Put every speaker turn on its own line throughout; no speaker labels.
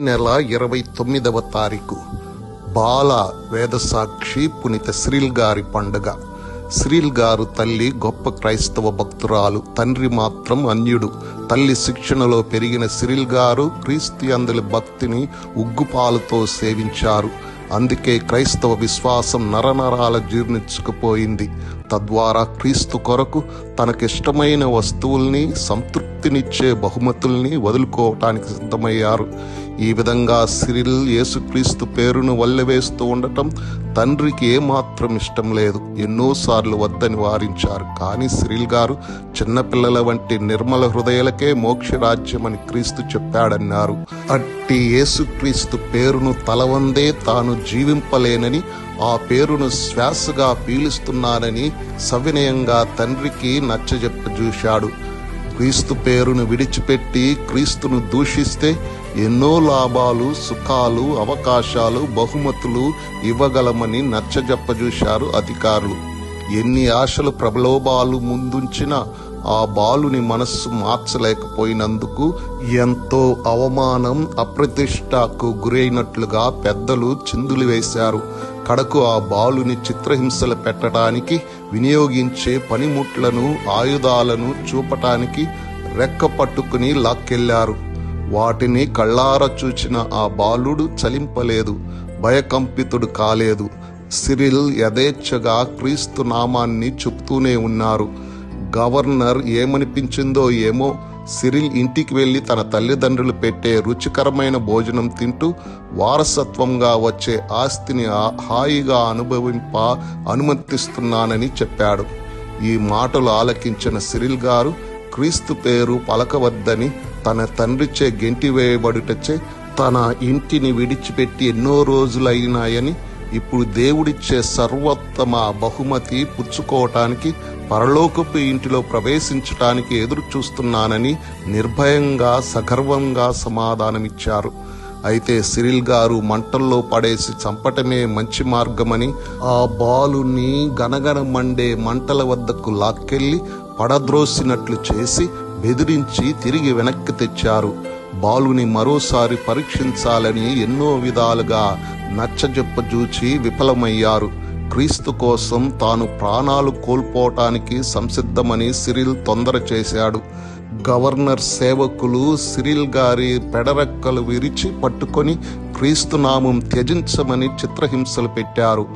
నెల ఇరవై తొమ్మిదవ తారీఖు. బాల వేదసాక్షి పునిత శ్రీల్ గారి పండుగ. శ్రీల్ గారు తల్లి గొప్ప క్రైస్తవ భక్తురాలు తండ్రి మాత్రం అన్యుడు. తల్లి శిక్షణలో పెరిగిన శ్రీల్ గారు క్రీస్తు భక్తిని ఉగ్గుపాలతో సేవించారు. అందుకే క్రైస్తవ విశ్వాసం నరనరాల జీర్ణించుకుపోయింది. తద్వారా క్రీస్తు కొరకు తనకిష్టమైన వస్తువుల్ని సంతృప్తి సంతృప్తినిచ్చే బహుమతుల్ని వదులుకోవటానికి సిద్ధమయ్యారు. ఈ విధంగా సిరిల్ యేసుక్రీస్తు పేరును వల్లవేస్తూ ఉండటం తండ్రికి ఏమాత్రం ఇష్టం లేదు. ఎన్నోసార్లు వద్దని వారించారు. కానీ సిరిల్ గారు చిన్నపిల్లల వంటి నిర్మల హృదయాలకే మోక్షరాజ్యమని క్రీస్తు చెప్పాడన్నారు. అట్టి యేసుక్రీస్తు పేరును తలవందే తాను జీవింపలేనని ఆ పేరును శ్వాసగా పీలుస్తున్నానని సవినయంగా తండ్రికి నచ్చజెప్ప చూశాడు క్రీస్తు పేరును విడిచిపెట్టి క్రీస్తును దూషిస్తే ఎన్నో లాభాలు సుఖాలు అవకాశాలు బహుమతులు ఇవ్వగలమని నచ్చజెప్పజూశారు అధికారులు. ఎన్ని ఆశలు ప్రలోభాలు ముందుంచినా ఆ బాలుని మనస్సు మార్చలేకపోయినందుకు ఎంతో అవమానం అప్రతిష్టకు గురైనట్లుగా పెద్దలు చిందులు వేశారు. కడకు ఆ బాలుని చిత్రహింసలు పెట్టడానికి వినియోగించే పనిముట్లను ఆయుధాలను చూపటానికి రెక్క పట్టుకుని లాక్కెళ్ళారు. వాటిని కళ్ళార చూచిన ఆ బాలుడు చలింపలేదు భయకంపితుడు కాలేదు. సిరిల్ యథేచ్ఛగా క్రీస్తు నామాన్ని చెప్తూనే ఉన్నారు. గవర్నర్ ఏమనిపించిందో ఏమో సిరిల్ ఇంటికి వెళ్ళి తన తల్లిదండ్రులు పెట్టే రుచికరమైన భోజనం తింటూ వారసత్వంగా వచ్చే ఆస్తిని హాయిగా అనుభవింప అనుమతిస్తున్నానని చెప్పాడు. ఈ మాటలు ఆలకించిన సిరిల్ గారు క్రీస్తు పేరు పలకవద్దని తన తండ్రిచే గెంటివేయబడుటచే తన ఇంటిని విడిచిపెట్టి ఎన్నో రోజులైనాయని ఇప్పుడు దేవుడిచ్చే సర్వోత్తమ బహుమతి పుచ్చుకోవటానికి పరలోకపు ఇంటిలో ప్రవేశించటానికి ఎదురు చూస్తున్నానని నిర్భయంగా సగర్వంగా సమాధానమిచ్చారు. అయితే సిరిల్ గారు మంటల్లో పడేసి చంపటమే మంచి మార్గమని ఆ బాలుని గనగన మండే మంటల వద్దకు లాక్కెళ్ళి పడద్రోసినట్లు చేసి బెదిరించి తిరిగి వెనక్కి తెచ్చారు. బాలుని మరోసారి పరీక్షించాలని ఎన్నో విధాలుగా నచ్చజెప్పజూచి విఫలమయ్యారు. క్రీస్తు కోసం తాను ప్రాణాలు కోల్పోవటానికి సంసిద్ధమని సిరిల్ తొందర చేశాడు. గవర్నర్ సేవకులు సిరిల్ గారి పెడరెక్కలు విరిచి పట్టుకొని క్రీస్తు నామం త్యజించమని చిత్రహింసలు పెట్టారు.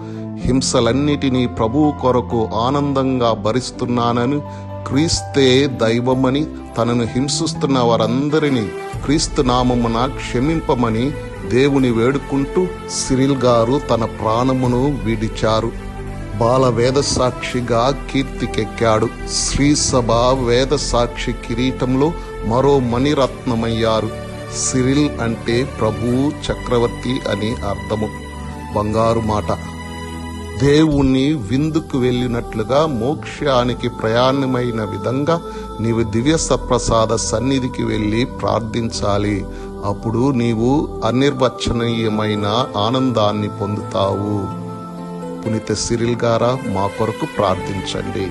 హింసలన్నిటినీ ప్రభువు కొరకు ఆనందంగా భరిస్తున్నానని క్రీస్తే దైవమని తనను హింసిస్తున్న వారందరినీ క్రీస్తు నామమున క్షమింపమని దేవుని వేడుకుంటూ సిరిల్ గారు తన ప్రాణమును విడిచారు. బాలవేద సాక్షిగా కీర్తికెక్కాడు. శ్రీసభ వేద సాక్షి కిరీటంలో మరో మణిరత్నమయ్యారు. సిరిల్ అంటే ప్రభు చక్రవర్తి అని అర్థము. బంగారు మాట. దేవుణ్ణి విందుకు వెళ్ళినట్లుగా మోక్షానికి ప్రయాణమైన విధంగా నీవు దివ్య సప్రసాద సన్నిధికి వెళ్ళి ప్రార్థించాలి. అప్పుడు నీవు అనిర్వచనీయమైన ఆనందాన్ని పొందుతావు. పునిత సిరిల్ గారా మా కొరకు ప్రార్థించండి.